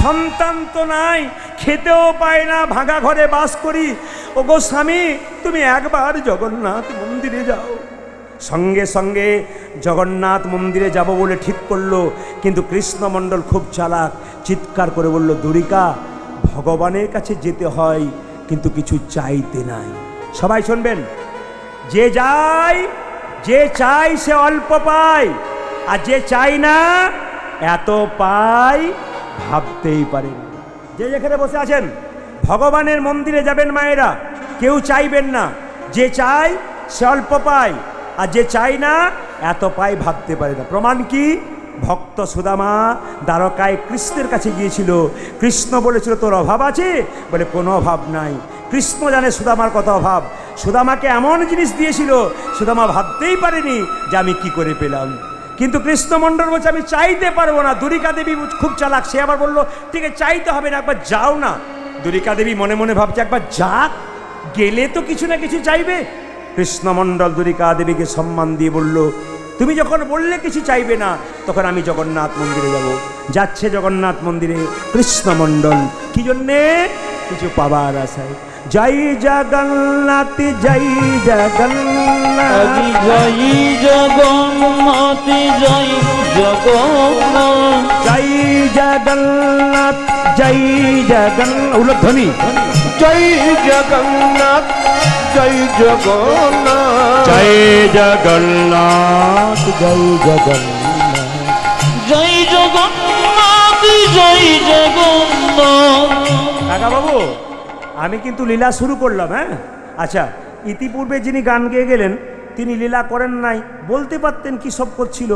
সন্তান তো নাই, খেতেও পায় না, ভাঙা ঘরে বাস করি। ও গো স্বামী, তুমি একবার জগন্নাথ মন্দিরে যাও। সঙ্গে সঙ্গে জগন্নাথ মন্দিরে যাব বলে ঠিক করল, কিন্তু কৃষ্ণমণ্ডল খুব চালাক, চিৎকার করে বলল, দুরিকা, ভগবানের কাছে যেতে হয়, কিন্তু কিছু চাইতে নাই। সবাই শুনবেন? যে যায়, যে চাই সে অল্প পায়, আর যে চাই না, এত পায় ভাবতেই পারেন। যে যেখানে বসে আছেন, ভগবানের মন্দিরে যাবেন মায়েরা, কেউ চাইবেন না। যে চাই সে অল্প পায়, আর যে চাই না, এত পায় ভাবতে পারে না। প্রমাণ কি? ভক্ত সুদামা দ্বারকায় কৃষ্ণের কাছে গিয়েছিল। কৃষ্ণ বলেছিল, তোর অভাব আছে? বলে, কোনো অভাব নাই। কৃষ্ণ জানে সুদামার কত অভাব। সুদামাকে এমন জিনিস দিয়েছিল, সুদামা ভাবতেই পারেনি যে আমি কি করে পেলাম। কিন্তু কৃষ্ণমণ্ডল বলছে, আমি চাইতে পারব না। দুরিকা দেবী খুব চালাক, সে আবার বলল, ঠিক আছে, চাইতে হবে না, একবার যাও না। দুরিকা দেবী মনে মনে ভাবছে, একবার যাক, গেলে তো কিছু না কিছু চাইবে। কৃষ্ণমণ্ডল দুরিকা দেবীকে সম্মান দিয়ে বলল, তুমি যখন বললে কিছু চাইবে না, তখন আমি জগন্নাথ মন্দিরে যাব। যাচ্ছে জগন্নাথ মন্দিরে কৃষ্ণমণ্ডল কি জন্যে? কিছু পাবার আশায়। জয় জগন্নাথ জয় জগন্নাথ। জয় জগন্নাথ জয় জগন্নাথ। জয় জগন্নাথ জয় জগন্নাথ। উল্লধ্বনি জয় জগন্নাথ জয় জগন্নাথ। জয় জগন্নাথ জয় জগন্নাথ। জয় জগন্নাথ জয় জগন্নাথ। কাকা বাবু আমি কিন্তু লীলা শুরু করলাম হ্যাঁ? আচ্ছা ইতিপূর্বে যিনি গান গেয়ে গেলেন, তিনি লীলা করেন নাই, বলতে পারতেন কী সব করছিল।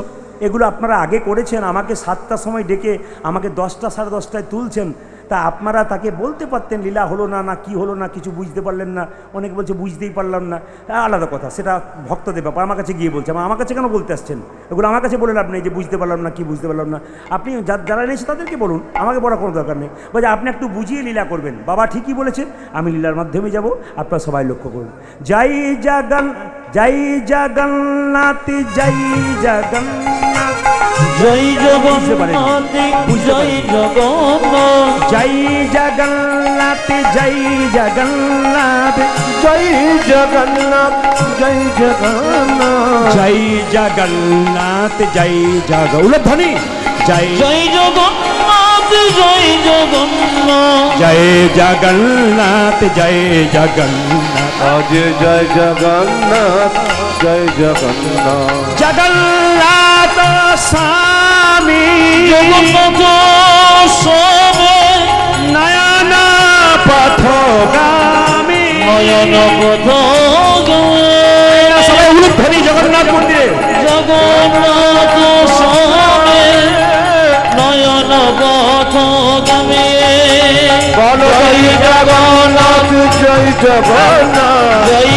এগুলো আপনারা আগে করেছেন, আমাকে সাতটার সময় ডেকে আমাকে দশটা সাড়ে দশটায় তুলছেন। তা আপনারা তাকে বলতে পারতেন লীলা হলো না না কি হলো না, কিছু বুঝতে পারলেন না। অনেকে বলছে বুঝতেই পারলাম না। আলাদা কথা, সেটা ভক্তদের ব্যাপার। আমার কাছে গিয়ে বলছে, আমার- কাছে কেন বলতে আসছেন? এগুলো আমার কাছে বলে লাভ নেই যে বুঝতে পারলাম না, কি বুঝতে পারলাম না। আপনি যারা এনেছে তাদেরকে বলুন, আমাকে বলার কোনো দরকার নেই। বলছে, আপনি একটু বুঝিয়ে লীলা করবেন। বাবা ঠিকই বলেছে আমি লীলার মাধ্যমে যাব, আপনারা সবাই লক্ষ্য করুন। জয় জগন জয় জগন্নাথ জয় জগন্নাথ। জয়। জগন্নাথ জয়। জগন্নাথ। জয় জগন্নাথ জয় জগন্নাথ জয় জগন্নাথ জয় জগন্নাথ। জয় জগন্নাথ জয় জগ উল্লধ্বনি জয় জয় জগন্নাথ জয় জগন্নাথ। জয় জগন্নাথ জয় জগন্নাথ। আজ জয় জগন্নাথ জয় জগন্নাথ। জগন্নাথ! স্বামী জগন্নাথ সবে নয়ন পথগামী নয়ন পথ সবাই উল্লধ্বনি জগন্নাথ মন্দিরে জগন্নাথ সবে নয়ন বলো জয় জগন্নাথ জয় জগন্নাথ। জয়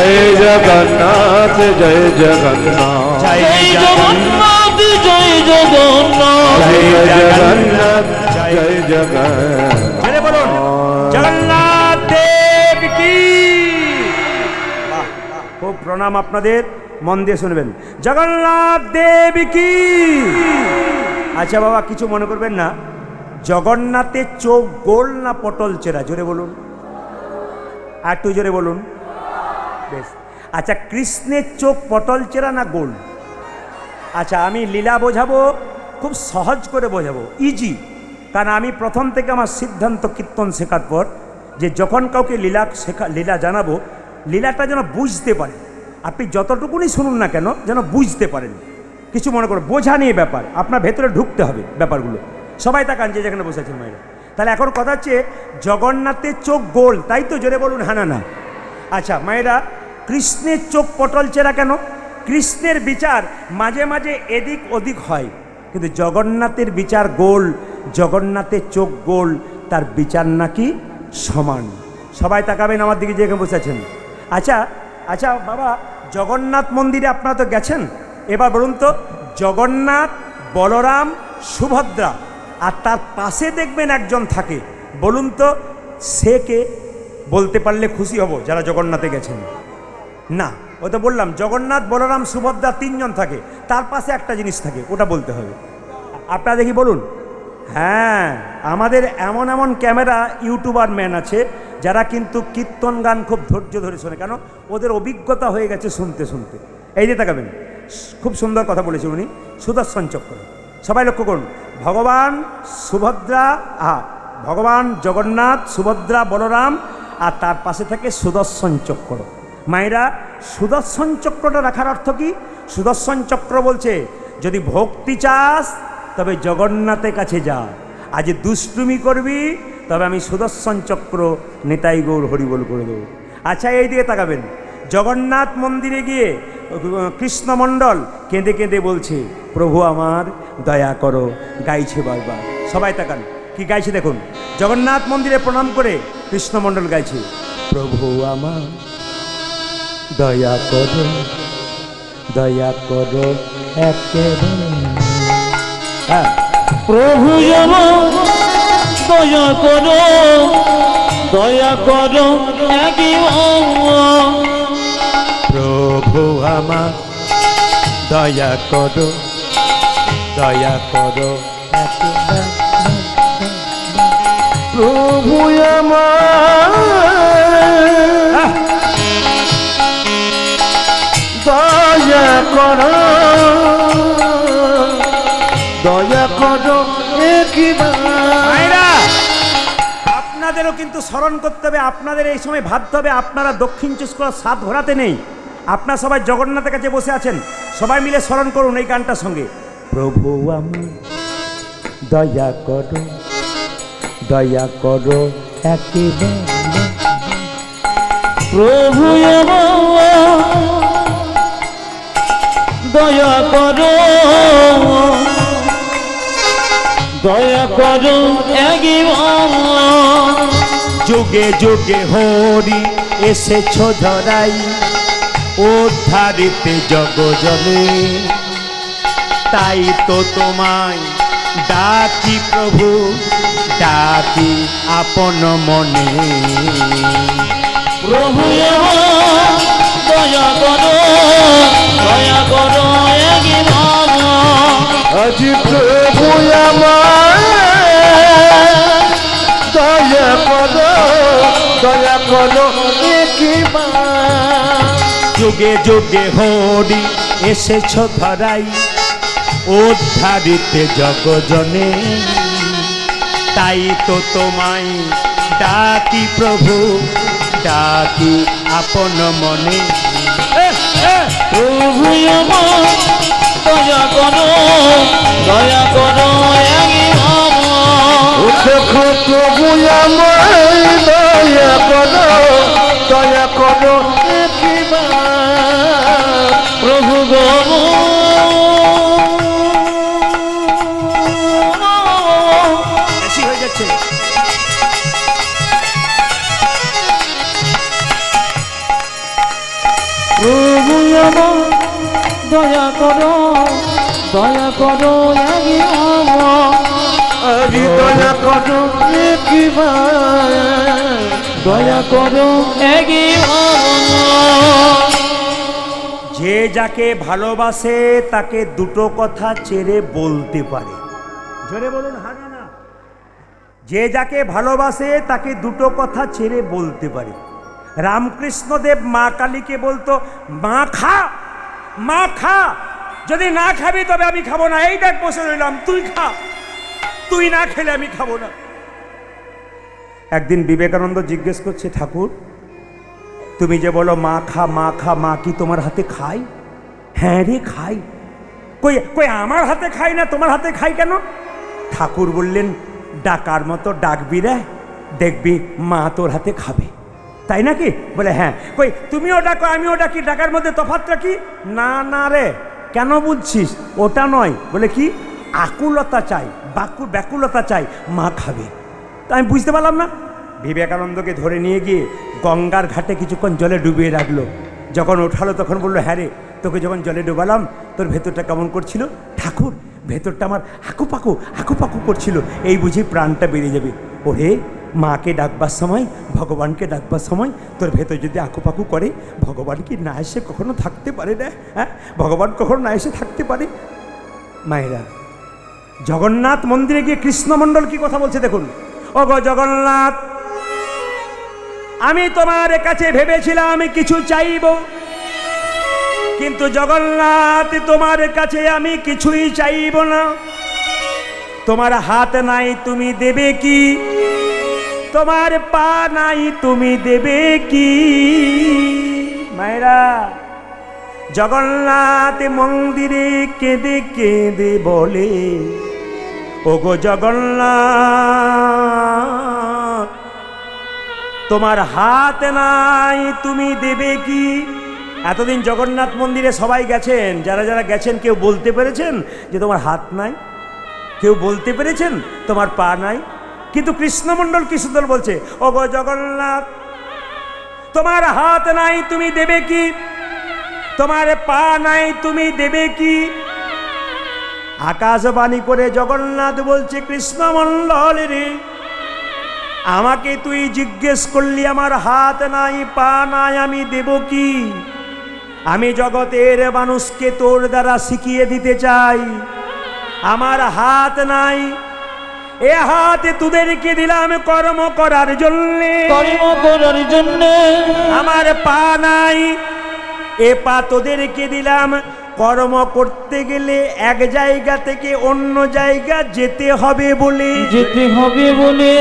জয় জগন্নাথ জয় জগন্নাথ। জয় জগন্নাথ জয় জগন্নাথ। জয় জগন্নাথ জয় জগন্নাথ। বলুন জগন্নাথ দেব কি? খুব প্রণাম আপনাদের মন দিয়ে শুনবেন। জগন্নাথ দেব কি? আচ্ছা বাবা কিছু মনে করবেন না। জগন্নাথের চোখ গোল না পটল চেরা? জোরে বলুন। আর একটু জোরে বলুন। বেশ। আচ্ছা কৃষ্ণের চোখ পটল চেরা না গোল? আচ্ছা আমি লীলা বোঝাবো, খুব সহজ করে বোঝাবো ইজি কারণ আমি প্রথম থেকে আমার সিদ্ধান্ত কীর্তন শেখার পর যে যখন কাউকে লীলা শেখা, লীলা জানাব, লীলাটা যেন বুঝতে পারে। আপনি যতটুকুনি শুনুন না কেন, যেন বুঝতে পারেন। কিছু মনে করো, বোঝা নিয়ে ব্যাপার, আপনার ভেতরে ঢুকতে হবে ব্যাপারগুলো। সবাই তাকান যে যেখানে বসে আছেন মায়েরা তাহলে এখন কথা হচ্ছে, জগন্নাথের চোখ গোল, তাই তো জোরে বলুন হ্যাঁ না না। আচ্ছা মায়েরা কৃষ্ণের চোখ পটল চেরা কেন? কৃষ্ণের বিচার মাঝে মাঝে এদিক ওদিক হয়। কিন্তু জগন্নাথের বিচার গোল, জগন্নাথের চোখ গোল, তার বিচার নাকি সমান। সবাই তাকাবেন আমার দিকে যে এখানে বসে আছেন। আচ্ছা আচ্ছা বাবা, জগন্নাথ মন্দিরে আপনারা তো গেছেন? এবার বলুন তো, জগন্নাথ, বলরাম, সুভদ্রা, আর তার পাশে দেখবেন একজন থাকে। বলুন তো, সে কে? বলতে পারলে খুশি হব যারা জগন্নাথে গেছেন। না ও তো বললাম, জগন্নাথ, বলরাম, সুভদ্রা তিনজন থাকে। তার পাশে একটা জিনিস থাকে, ওটা বলতে হবে। আপনারা দেখি বলুন। হ্যাঁ আমাদের এমন এমন ক্যামেরা ইউটিউবার ম্যান আছে, যারা কিন্তু কীর্তন গান খুব ধৈর্য ধরে শোনে। কেন? ওদের অভিজ্ঞতা হয়ে গেছে শুনতে শুনতে। এই যে তাকাবেন, খুব সুন্দর কথা বলেছে উনি। সুদর্শন চক্র। সবাই লক্ষ্য করুন। ভগবান সুভদ্রা, আহা, ভগবান জগন্নাথ, সুভদ্রা, বলরাম, আর তার পাশে থাকে সুদর্শন চক্র। মায়েরা সুদর্শন চক্রটা রাখার অর্থ কি? সুদর্শন চক্র বলছে, যদি ভক্তি চাস, তবে জগন্নাথের কাছে যা। আজ দুষ্টুমি করবি, তবে আমি সুদর্শন চক্র নেতাই গৌর হরিবল করে দেবো। আচ্ছা এই দিকে তাকাবেন। জগন্নাথ মন্দিরে গিয়ে কৃষ্ণমণ্ডল কেঁদে কেঁদে বলছে, প্রভু আমার, দয়া করো, গাইছে বারবার। সবাই তাকান। কি গাইছে দেখুন? জগন্নাথ মন্দিরে প্রণাম করে কৃষ্ণমণ্ডল গাইছে, প্রভু আমার দয়া করো দয়া করো একেবারে হ্যাঁ। প্রভু দয়া করো দয়া করো প্রভু আমার দয়া করো দয়া করো প্রভু আমার করো। দয়া করো আপনাদেরও কিন্তু স্মরণ করতে হবে আপনাদের এই সময় ভাবতে হবে আপনারা দক্ষিণ চব্বিশ করার স্বাদ ঘোরাতে নেই। আপনারা সবাই জগন্নাথের কাছে বসে আছেন সবাই মিলে স্মরণ করুন এই গানটার সঙ্গে। প্রভু আমার দয়া করো দয়া করো একেবারে প্রভু আমার দয়া করো। দয়া করো যুগে যুগে হরি এসেছ ধরাই উদ্ধারিতে জগজনে তাই তো তোমায় ডাকি প্রভু ডাকি আপন মনে। প্রভু দয়া করো। করো একবার যুগে যুগে হরি এসেছ ধরাই, উদ্ধারিতে জগজনে। তাই তো তোমায় ডাকি প্রভু, ডাকি আপন মনে। প্রভু দয়া করো দয়া করো দেখো প্রভু আমার দয়া করো দয়া করো প্রভু গো। বেশি যাচ্ছে। প্রভু আমার দয়া করো দয়া করো, একই আরে দয়া করো দয়া করো। যে যাকে ভালোবাসে, তাকে দুটো কথা চেরে বলতে পারে। জোরে বলুন না। যে যাকে ভালোবাসে, তাকে দুটো কথা ছেড়ে বলতে পারে। রামকৃষ্ণদেব মা কালীকে বলতো, মা খা মা খা। যদি না খাবি, তবে আমি খাব না। এই দেখ, বসে রইলাম। তুই খা। তুই না খেলে আমি খাব না। একদিন বিবেকানন্দ জিজ্ঞেস করছে, ঠাকুর, তুমি যে বলো মা খা মা খা, মা কি তোমার হাতে খাই? হ্যাঁ রে, খাই। কই কই, আমার হাতে খাই না, তোমার হাতে খাই কেন? ঠাকুর বললেন, ডাকার মতো ডাকবি রে, দেখবি মা তোর হাতে খাবে। তাই নাকি? বলে হ্যাঁ। কই, তুমিও ডাকো, আমিও ডাকি, ডাকার মধ্যে তফাতটা কি? না না রে, কেন বুঝছিস ওটা নয়। বলে কি? আকুলতা চাই। বাকু ব্যাকুলতা চাই, মা খাবে। তা আমি বুঝতে পারলাম না। বিবেকানন্দকে ধরে নিয়ে গিয়ে গঙ্গার ঘাটে কিছুক্ষণ জলে ডুবিয়ে রাখল। যখন ওঠালো, তখন বলল হ্যাঁ রে, তোকে যখন জলে ডুবালাম, তোর ভেতরটা কেমন করছিল? ঠাকুর, ভেতরটা আমার হাকুপাকু হাকুপাকু করছিল। এই বুঝি প্রাণটা বেরিয়ে যাবে। ওরে, মাকে ডাকবার সময়, ভগবানকে ডাকবার সময়, তোর ভেতর যদি আকুপাকু করে, ভগবান কি না এসে কখনো থাকতে পারে না হ্যাঁ? ভগবান কখনো না এসে থাকতে পারে? মায়েরা জগন্নাথ মন্দিরে গিয়ে কৃষ্ণমণ্ডল কি কথা বলছে দেখুন। ও গো জগন্নাথ, আমি তোমার কাছে ভেবেছিলাম আমি কিছু চাইব। কিন্তু জগন্নাথ, তোমার কাছে আমি কিছুই চাইব না। তোমার হাত নাই তুমি দেবে কি? তোমার পা নাই তুমি দেবে কি? মায়েরা, জগন্নাথ মন্দিরে কেঁদে কেঁদে বলে ওগো জগন্নাথ, তোমার হাত নাই, তুমি দেবে কি? এতদিন জগন্নাথ মন্দিরে সবাই গেছেন, যারা যারা গেছেন, কেউ বলতে পেরেছেন যে তোমার হাত নাই? কেউ বলতে পেরেছেন তোমার পা নাই? কিন্তু কৃষ্ণমণ্ডল কি সুন্দর বলছে ও গো জগন্নাথ, তোমার হাত নাই, তুমি দেবে কি? তোমার পা নাই, তুমি দেবে কি? আকাশবাণী করে জগন্নাথ বলছে কৃষ্ণমণ্ডল রে আমাকে তুই জিজ্ঞেস করলি আমার হাত নাই পা নাই আমি দেব কি? আমি জগতের মানুষকে তোর দ্বারা শিখিয়ে দিতে চাই। আমার হাত নাই এ হাত তোদেরকে দিলাম কর্ম করার জন্যে। কর্ম করার জন্য। আমার পা নাই এ পা তোদেরকে দিলাম কর্ম করতে গেলে এক জায়গা থেকে অন্য জায়গা যেতে হবে বলে। যেতে হবে বলে।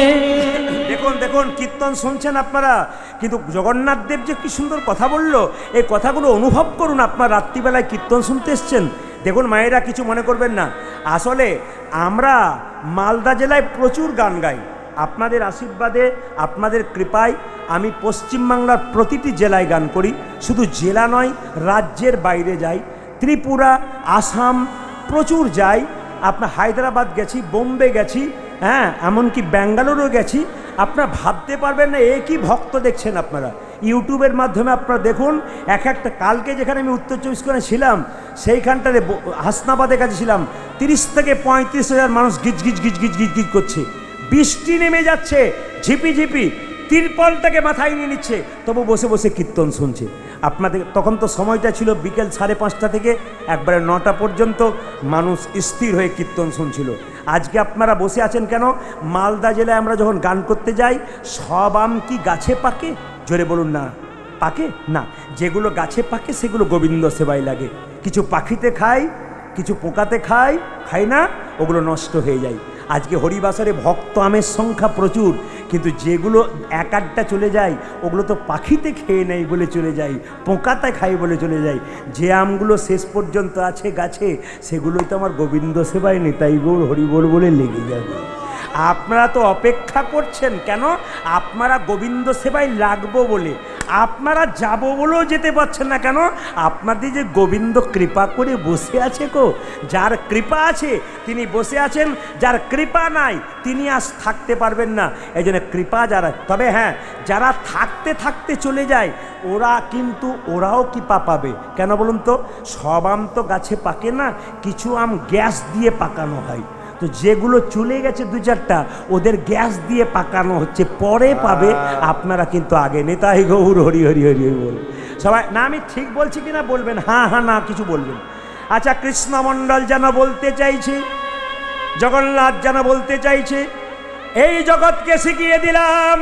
দেখুন দেখুন কীর্তন শুনছেন আপনারা? কিন্তু জগন্নাথ দেব যে কি সুন্দর কথা বলল এই কথাগুলো অনুভব করুন আপনার। রাত্রিবেলায় কীর্তন শুনতে এসছেন। দেখুন মায়েরা কিছু মনে করবেন না। আসলে আমরা মালদা জেলায় প্রচুর গান গাই। আপনাদের আশীর্বাদে আপনাদের কৃপায় আমি পশ্চিমবাংলার প্রতিটি জেলায় গান করি। শুধু জেলা নয় রাজ্যের বাইরে যাই। ত্রিপুরা, আসাম প্রচুর যাই। আপনার হায়দ্রাবাদ গেছি, বোম্বে গেছি হ্যাঁ এমনকি ব্যাঙ্গালোরও গেছি। আপনারা ভাবতে পারবেন না, এ কি ভক্ত দেখছেন আপনারা? ইউটিউবের মাধ্যমে আপনারা দেখুন, এক একটা কালকে যেখানে আমি উত্তর চব্বিশ করে ছিলাম, সেইখানটাতে হাসনাবাদের কাছে ছিলাম। তিরিশ থেকে পঁয়ত্রিশ হাজার মানুষ গিজ গিজ গিজ গিজ গিজ গিজ করছে। বৃষ্টি নেমে যাচ্ছে, ঝিপি ঝিপি, তিরপলটাকে মাথায় নিয়ে নিচ্ছে, তবু বসে বসে কীর্তন শুনছে। আপনাদের তখন তো সময়টা ছিল বিকেল সাড়ে পাঁচটা থেকে একবারে নটা পর্যন্ত মানুষ স্থির হয়ে কীর্তন শুনছিল। আজকে আপনারা বসে আছেন কেন? মালদা জেলায় আমরা যখন গান করতে যাই, সব আম কি গাছে পাকে? জোরে বলুন না। পাকে? না। যেগুলো গাছে পাকে, সেগুলো গোবিন্দ সেবায় লাগে। কিছু পাখিতে খায় কিছু পোকাতে খায় খায় না, ওগুলো নষ্ট হয়ে যায়। আজকে হরিবাসরে ভক্ত আমের সংখ্যা প্রচুর, কিন্তু যেগুলো এক আধটা চলে যায়, ওগুলো তো পাখিতে খেয়ে নেয় বলে চলে যায়, পোকাতে খায় বলে চলে যায়। যে আমগুলো শেষ পর্যন্ত আছে গাছে, সেগুলোই তো আমার গোবিন্দ সেবায় নেতাই বল, হরিবোল বলে লেগে যাবে। আপনারা তো অপেক্ষা করছেন কেন? আপনারা গোবিন্দ সেবায় লাগবো বলে। আপনারা যাব বলেও যেতে পারছেন না কেন? আপনাদের যে গোবিন্দ কৃপা করে বসে আছে গো, যার কৃপা আছে, তিনি বসে আছেন, যার কৃপা নাই, তিনি আজ থাকতে পারবেন না। এই জন্য কৃপা যারা, তবে হ্যাঁ যারা থাকতে থাকতে চলে যায়, ওরা কিন্তু, ওরাও কৃপা পাবে। কেন বলুন তো? সব আম তো গাছে পাকে না, কিছু আম গ্যাস দিয়ে পাকানো হয়। তো যেগুলো চলে গেছে দু চারটা ওদের গ্যাস দিয়ে পাকানো হচ্ছে। পরে পাবে আপনারা কিন্তু আগে। নেতাই গৌর হরি হরি হরি হরি বল সবাই না আমি ঠিক বলছি কিনা বলবেন? হ্যাঁ হ্যাঁ না কিছু বলবেন। আচ্ছা কৃষ্ণমণ্ডল যেন বলতে চাইছে জগন্নাথ যেন বলতে চাইছে এই জগৎকে শিখিয়ে দিলাম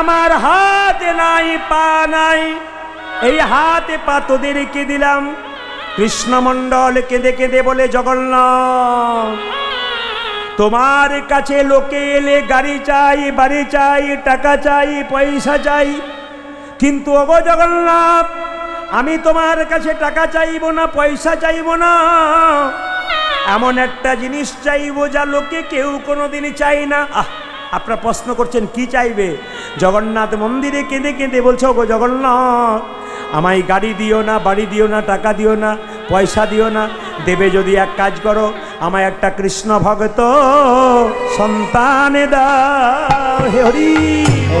আমার হাত নাই পা নাই এই হাতে পা তোদেরকে দিলাম। কৃষ্ণমণ্ডল কেঁদে কেঁদে বলে, জগন্নাথ, তোমার কাছে লোকে এলে গাড়ি চাই, বাড়ি চাই, টাকা চাই, পয়সা চাই। কিন্তু অগো জগন্নাথ, আমি তোমার কাছে টাকা চাইব না, পয়সা চাইব না। এমন একটা জিনিস চাইব যা লোকে কেউ কোনো কোনোদিনই চাই না। আহ, আপনারা প্রশ্ন করছেন, কি চাইবে? জগন্নাথ মন্দিরে কেঁদে কেঁদে বলছো গো জগন্নাথ আমায় গাড়ি দিও না বাড়ি দিও না টাকা দিও না পয়সা দিও না। দেবে যদি এক কাজ করো আমায় একটা কৃষ্ণ ভগত সন্তানে দাও। হে হরি।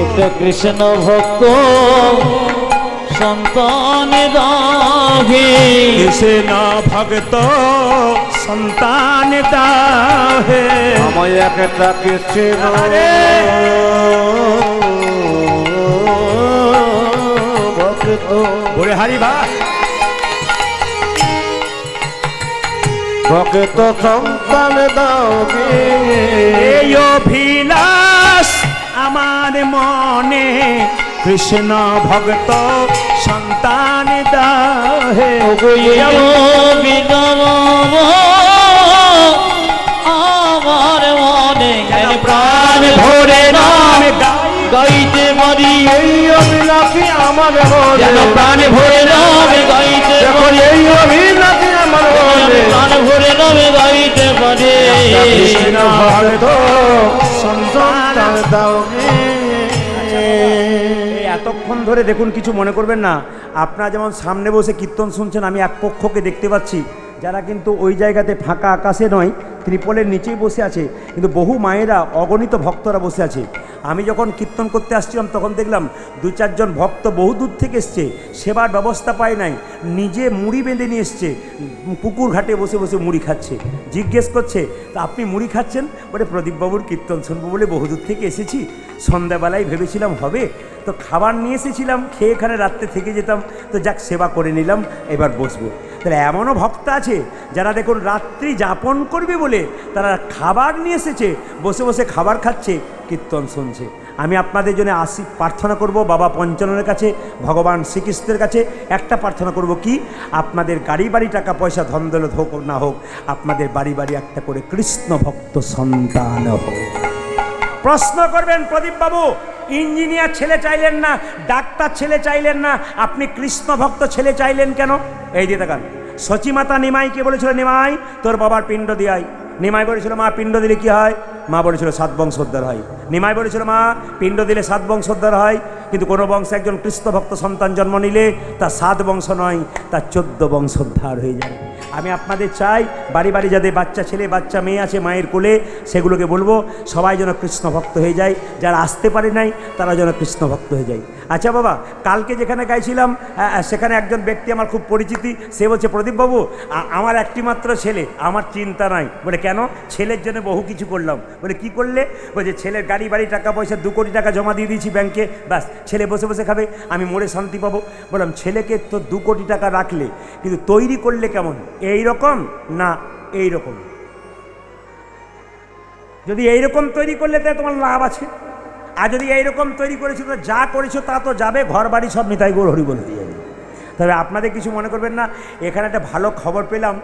একটা কৃষ্ণ ভক্ত সন্তান দাহে কৃষ্ণ ভগত সন্তান দাও। হে আমায় একটা কৃষ্ণ ভক্ত হারি ভাই ভক্ত সন্তান দাও এই অভিলাষ আমার মনে কৃষ্ণ ভক্ত সন্তান দাহে। আমার মনে প্রাণ ভরে নাম গাই গাইতে এই অভিলাষী আমার যেন প্রাণ ভরে নাম গাইতে এই অভিলাষী আমার প্রাণ ভরে নাম গাইতে পারি। কৃষ্ণ ভক্ত সন্তান দাও এতক্ষণ ধরে দেখুন কিছু মনে করবেন না। আপনারা যেমন সামনে বসে কীর্তন শুনছেন আমি এক পক্ষকে দেখতে পাচ্ছি। যারা কিন্তু ওই জায়গাতে ফাঁকা আকাশে নয় ত্রিপলের নিচেই বসে আছে। কিন্তু বহু মায়েরা অগণিত ভক্তরা বসে আছে। আমি যখন কীর্তন করতে আসছিলাম, তখন দেখলাম দু চারজন ভক্ত বহু দূর থেকে এসছে, সেবার ব্যবস্থা পায় নাই, নিজে মুড়ি বেঁধে নিয়ে এসছে, পুকুর ঘাটে বসে বসে মুড়ি খাচ্ছে। জিজ্ঞেস করছে, তা আপনি মুড়ি খাচ্ছেন? বলে, প্রদীপবাবুর কীর্তন শুনব বলে বহুদূর থেকে এসেছি, সন্ধ্যাবেলায় ভেবেছিলাম হবে, তো খাবার নিয়ে এসেছিলাম, খেয়ে এখানে রাত্রে থেকে যেতাম, তো যাক সেবা করে নিলাম, এবার বসবো। তাহলে এমনও ভক্ত আছে যারা দেখুন রাত্রি যাপন করবে বলে তারা খাবার নিয়ে এসেছে, বসে বসে খাবার খাচ্ছে, কীর্তন শুনছে। আমি আপনাদের জন্য আসি, প্রার্থনা করব বাবা পঞ্চাননের কাছে, ভগবান শ্রীকৃষ্ণের কাছে, একটা প্রার্থনা করব কি, আপনাদের গাড়ি বাড়ি টাকা পয়সা ধন দৌলত হোক না হোক, আপনাদের বাড়ি বাড়ি একটা করে কৃষ্ণ ভক্ত সন্তান হোক। প্রশ্ন করবেন প্রদীপ বাবু ইঞ্জিনিয়ার ছেলে চাইলেন না, ডাক্তার ছেলে চাইলেন না, আপনি কৃষ্ণ ভক্ত ছেলে চাইলেন কেন? এই দিয়ে দেখান সচিমাতা নিমাইকে বলেছিল, নিমাই, তোর বাবার পিণ্ড দিয়াই নিমাই বলেছিল, মা, পিণ্ড দিলে কি হয়? মা বলেছিল, সাত বংশোদ্ধার হয়। নিমাই বলেছিল, মা, পিণ্ড দিলে সাত বংশোদ্ধার হয়, কিন্তু কোনো বংশে একজন কৃষ্ণ ভক্ত সন্তান জন্ম নিলে তার সাত বংশ নয় তার চোদ্দ বংশোদ্ধার হয়ে যায় আমি আপনাদের চাই, বাড়ি বাড়ি যাদের বাচ্চা ছেলে, বাচ্চা মেয়ে আছে মায়ের কোলে, সেগুলোকে বলব, সবাই যেন কৃষ্ণ ভক্ত হয়ে যায়। যারা আসতে পারে নাই, তারা যেন কৃষ্ণ ভক্ত হয়ে যায়। আচ্ছা বাবা, কালকে যেখানে গাইছিলাম সেখানে একজন ব্যক্তি আমার খুব পরিচিতি, সে বলছে প্রদীপবাবু আমার একটি মাত্র ছেলে, আমার চিন্তা নাই। বলে, কেন? ছেলের জন্য বহু কিছু করলাম। বলে, কি করলে? বলছে, ছেলের গাড়ি, বাড়ি, টাকা, পয়সা, দু কোটি টাকা জমা দিয়ে দিয়েছি ব্যাংকে, ব্যাস, ছেলে বসে বসে খাবে, আমি মরে শান্তি পাবো। বললাম, ছেলেকে তো দু কোটি টাকা রাখলে, কিন্তু তৈরি করলে কেমন? এই রকম না এই রকম যদি এই রকম তৈরি করলে তাহলে তোমার লাভ আছে। আর যদি এইরকম তৈরি করেছ, তো যা করেছ তা তো যাবে ঘর বাড়ি সব নিতাই গোর হরিবল হয়ে যাবে। তবে আপনাদের কিছু মনে করবেন না, এখানে একটা ভালো খবর পেলাম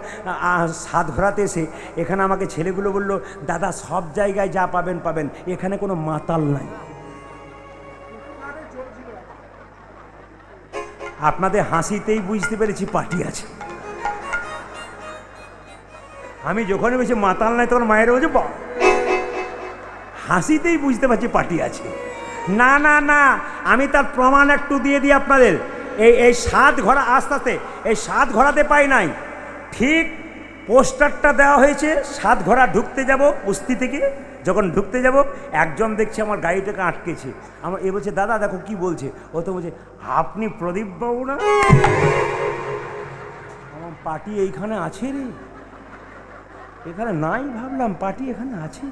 সাত ঘোরাতে এসে এখানে আমাকে ছেলেগুলো বলল, দাদা, সব জায়গায় যা পাবেন পাবেন, এখানে কোনো মাতাল নাই। আপনাদের হাসিতেই বুঝতে পেরেছি পার্টি আছে। আমি যখনই বলছি মাতাল নাই তখন মায়ের বলছে "বাহ, হাসিতেই বুঝতে পারছি পার্টি আছে। না না না আমি তার প্রমাণ একটু দিয়ে দিই আপনাদের। এই এই সাত ঘোড়া আস্তে আস্তে এই সাত ঘোড়াতে পাই নাই। ঠিক পোস্টারটা দেওয়া হয়েছে সাত ঘোড়া ঢুকতে যাব বস্তি থেকে। যখন ঢুকতে যাব একজন দেখছে আমার গাড়িটাকে আটকেছে। আমার এ বলছে দাদা দেখো কি বলছে? ও তো বলছে আপনি প্রদীপ বাবু না? আমার পার্টি এইখানে আছে রে। এখানে নাই ভাবলাম পার্টি এখানে আছে।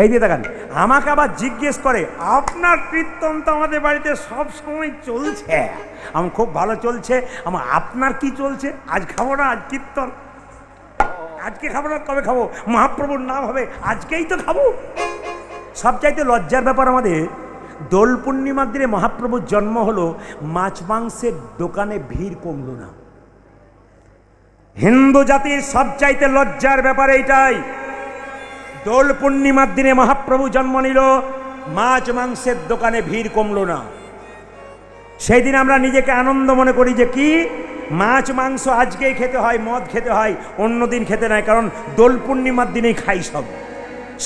এই দিয়ে দেখান, আমাকে আবার জিজ্ঞেস করে, আপনার কীর্তন তো আমাদের বাড়িতে সব সময় চলছে। আমার খুব ভালো চলছে। আমার আপনার কি চলছে? আজ খাব না, আজ কীর্তন। আজকে খাব না, কবে খাব? মহাপ্রভুর নাম হবে, আজকেই তো খাব। সবচাইতে লজ্জার ব্যাপার আমাদের, দোল পূর্ণিমার দিনে মহাপ্রভুর জন্ম হলো, মাছ মাংসের দোকানে ভিড় কমলো না। হিন্দু জাতির সবচাইতে লজ্জার ব্যাপার এইটাই। দোল পূর্ণিমার দিনে মহাপ্রভু জন্ম নিল, মাছ মাংসের দোকানে ভিড় কমল না। সেই দিন আমরা নিজেকে আনন্দ মনে করি যে কি, মাছ মাংস আজকেই খেতে হয়, মদ খেতে হয়, অন্য দিন খেতে নাই, কারণ দোল পূর্ণিমার দিনেই খাই সব।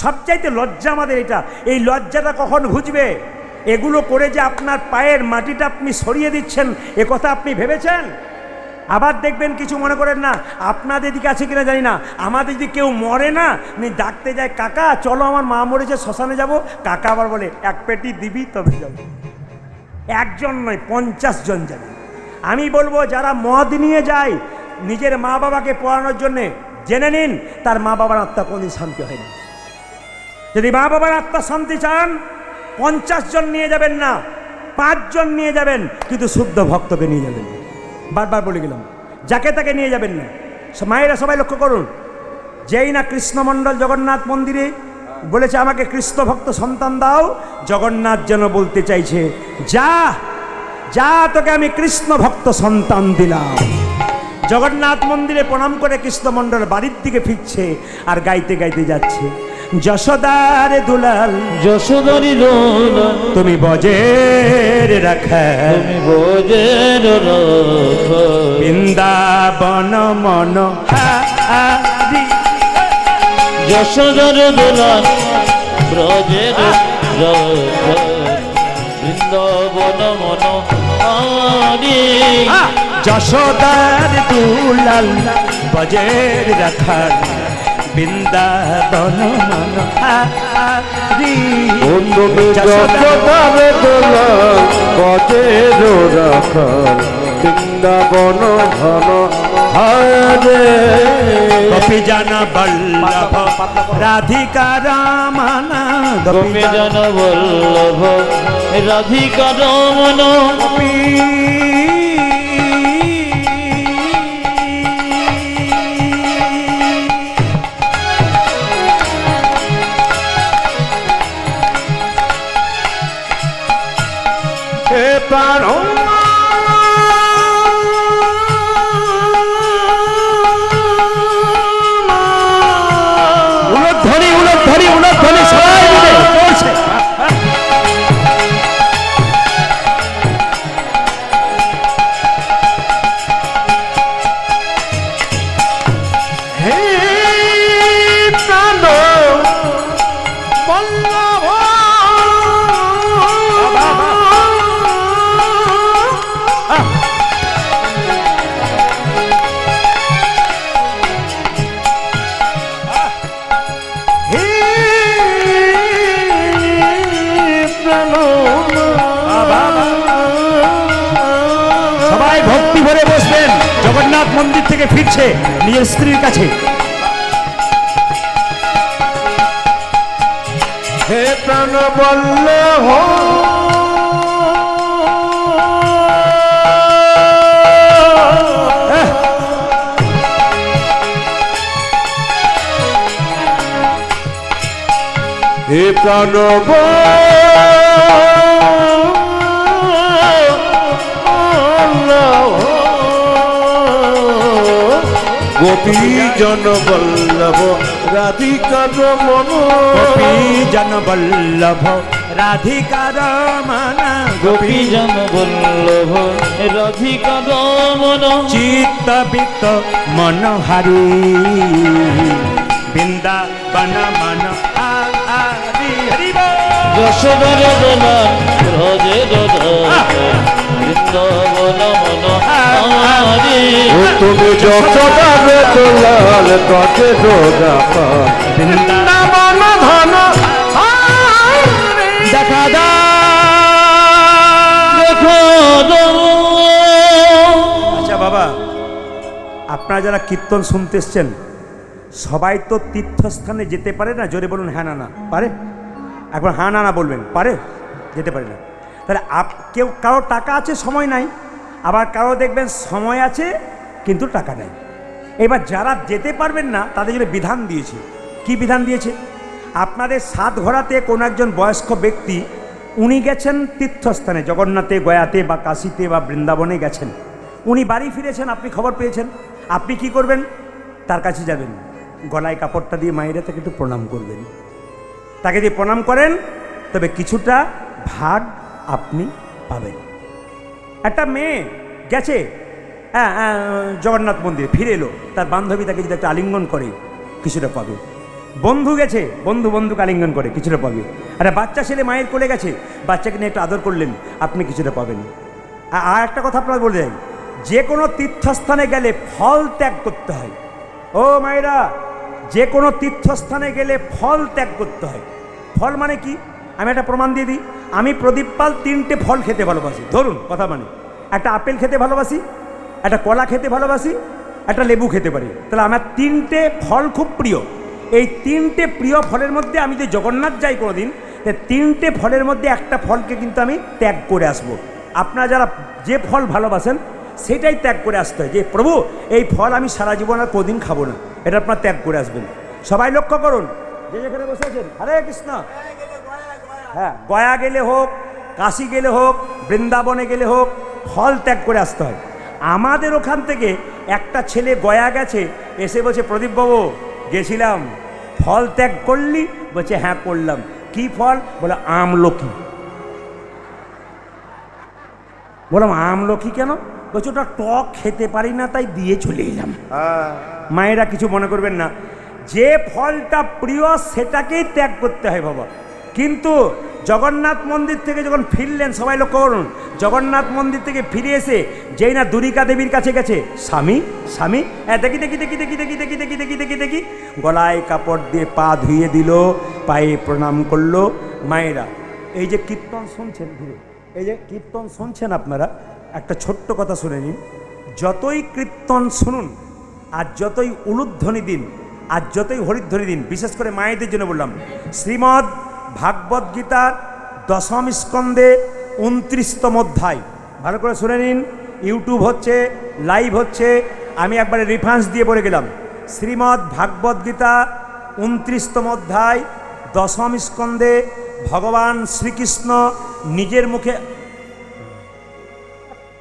সবচাইতে লজ্জা আমাদের এটা, এই লজ্জাটা কখন ঘুচবে? এগুলো করে যে আপনার পায়ের মাটিটা আপনি সরিয়ে দিচ্ছেন, এ কথা আপনি ভেবেছেন? আবার দেখবেন কিছু মনে করেন না, আপনাদের দিকে আছে কিনা জানি না। আমাদের যদি কেউ মরে না নি ডাকতে যায় কাকা, চলো আমার মা মরেছে, শ্মশানে যাব। কাকা আবার বলে, এক পেটি দিবি, তবে যাব। একজন নয়, পঞ্চাশ জন যাবে। আমি বলব, যারা মদ নিয়ে যায়, নিজের মা বাবাকে পড়ানোর জন্যে, জেনে নিন, তার মা বাবার আত্মা কোনদিন শান্তি হয় না। যদি মা বাবার আত্মা শান্তি চান, পঞ্চাশ জন নিয়ে যাবেন না, পাঁচজন নিয়ে যাবেন, কিন্তু শুদ্ধ ভক্তকে নিয়ে যাবেন। বারবার বলে গেলাম, যাকে তাকে নিয়ে যাবেন না। মায়েরা সবাই লক্ষ্য করুন, যেই না কৃষ্ণমণ্ডল জগন্নাথ মন্দিরে বলেছে আমাকে কৃষ্ণ ভক্ত সন্তান দাও, জগন্নাথ যেন বলতে চাইছে, যা যা তোকে আমি কৃষ্ণ ভক্ত সন্তান দিলাম। জগন্নাথ মন্দিরে প্রণাম করে কৃষ্ণমণ্ডল বাড়ির দিকে ফিরছে আর গাইতে গাইতে যাচ্ছে। যশোদার দুলাল যশোদরি দোল তুমি বজের রাখা তুমি রথ বৃন্দাবন মন হারি। যশোদর দোলন ব্রজের বৃন্দাবন মন আহ! যশোদার দুলাল বজের রাখার বৃন্দাবন মন হারি। বজের রাখাল। বৃন্দাবন ঘন হারে। গোপী জন বল্লভ রাধিকা রামানা। গোপী জন বল্লভ রাধিকা রমন। হে প্রাণ গোপী জন রাধিকার মন গোপী জন বল্লভ রাধিকা রমনা গোপী জন বল্লভ রাধিকা রমন চিত্ত বৃন্দাবন মন। যশোদর বৃন্দাবন মন হারি তুমি যশোদারে দোলাল বৃন্দাবন ধন দেখা দা দেখো আচ্ছা বাবা আপনারা যারা কীর্তন শুনতে এসছেন সবাই তো তীর্থস্থানে যেতে পারে না? জোরে বলুন হ্যাঁ না না পারে? একবার হ্যাঁ না না বলবেন, পারে? যেতে পারে না। তাহলে আপ, কেউ, কারও টাকা আছে, সময় নাই। আবার কারও দেখবেন সময় আছে, কিন্তু টাকা নেই। এবার যারা যেতে পারবেন না, তাদের জন্য বিধান দিয়েছে। কি বিধান দিয়েছে? আপনাদের সাত ঘোরাতে কোনো একজন বয়স্ক ব্যক্তি, উনি গেছেন তীর্থস্থানে, জগন্নাথে, গয়াতে বা কাশিতে বা বৃন্দাবনে গেছেন। উনি বাড়ি ফিরেছেন, আপনি খবর পেয়েছেন। আপনি কি করবেন? তার কাছে যাবেন। গলায় কাপড়টা দিয়ে মায়েরা তাকে একটু প্রণাম করবেন। তাকে যদি প্রণাম করেন, তবে কিছুটা ভাগ আপনি পাবেন। একটা মেয়ে গেছে হ্যাঁ জগন্নাথ মন্দিরে, ফিরে এলো। তার বান্ধবী তাকে যদি একটা আলিঙ্গন করে, কিছুটা পাবে। বন্ধু গেছে, বন্ধু বন্ধুকে আলিঙ্গন করে, কিছুটা পাবে। একটা বাচ্চা ছেলে মায়ের কোলে গেছে, বাচ্চাকে নিয়ে একটু আদর করলেন, আপনি কিছুটা পাবেন। আর একটা কথা আপনার বলে যাই যে কোনো তীর্থস্থানে গেলে ফল ত্যাগ করতে হয়। ও মায়েরা, যে কোনো তীর্থস্থানে গেলে ফল ত্যাগ করতে হয়। ফল মানে কি? আমি একটা প্রমাণ দিয়ে দিই। আমি প্রদীপ পাল তিনটে ফল খেতে ভালোবাসি। ধরুন, কথা মানে। একটা আপেল খেতে ভালোবাসি, একটা কলা খেতে ভালোবাসি, একটা লেবু খেতে পারি। তাহলে আমার তিনটে ফল খুব প্রিয়। এই তিনটে প্রিয় ফলের মধ্যে আমি যে জগন্নাথ যাই কোনো দিন তিনটে ফলের মধ্যে একটা ফলকে কিন্তু আমি ত্যাগ করে আসব। আপনারা যারা যে ফল ভালোবাসেন, সেটাই ত্যাগ করে আসতে হয়। যে, প্রভু, এই ফল আমি সারা জীবন আর কোদিন খাব না। এটা আপনার ত্যাগ করে আসবেন। সবাই লক্ষ্য করুন যে যেখানে বসে আছেন হরে কৃষ্ণ। হ্যাঁ গয়া গেলে হোক কাশি গেলে হোক বৃন্দাবনে গেলে হোক ফল ত্যাগ করে আসতে হয়। আমাদের ওখান থেকে একটা ছেলে গয়া গেছে এসে বলছে প্রদীপবাবু গেছিলাম। ফল ত্যাগ করলি? বলছে হ্যাঁ করলাম। কি ফল? বলে আমলকি। বললাম আমলকি কেন? বলছে ওটা টক খেতে পারি না তাই দিয়ে চলে এলাম। মায়েরা কিছু মনে করবেন না। যে ফলটা প্রিয় সেটাকেই ত্যাগ করতে হয় বাবা কিন্তু জগন্নাথ মন্দির থেকে যখন ফিরলেন, সবাই লক্ষ্য করুন, জগন্নাথ মন্দির থেকে ফিরে এসে যেই না দুরিকা দেবীর কাছে গেছে, স্বামী স্বামী হ্যাঁ দেখি দেখি দেখি দেখি দেখি দেখি দেখি দেখি দেখি দেখি। গলায় কাপড় দিয়ে পা ধুয়ে দিল, পায়ে প্রণাম করল। মায়েরা, এই যে কীর্তন শুনছেন, ধীরে, এই যে কীর্তন শুনছেন আপনারা, একটা ছোট্ট কথা শুনে নিন। যতই কীর্তন শুনুন, আর যতই উলুধ্বনি দিন আর যতই হরিধ্বনি দিন, বিশেষ করে মায়েদের জন্য বললাম, শ্রীমদ্ ভাগবত গীতার দশম স্কন্ধে উনত্রিশতম অধ্যায়। ভালো করে শুনে নিন, ইউটিউব হচ্ছে, লাইভ হচ্ছে, আমি একবারে রেফারেন্স দিয়ে বলে গেলাম। শ্রীমদ্ ভাগবত গীতা উনত্রিশতম অধ্যায়, দশম স্কন্ধে ভগবান শ্রীকৃষ্ণ নিজের মুখে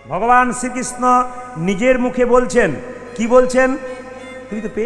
ভগবান শ্রীকৃষ্ণ নিজের মুখে বলছেন। কি বলছেন? তুমি তো পেয়ে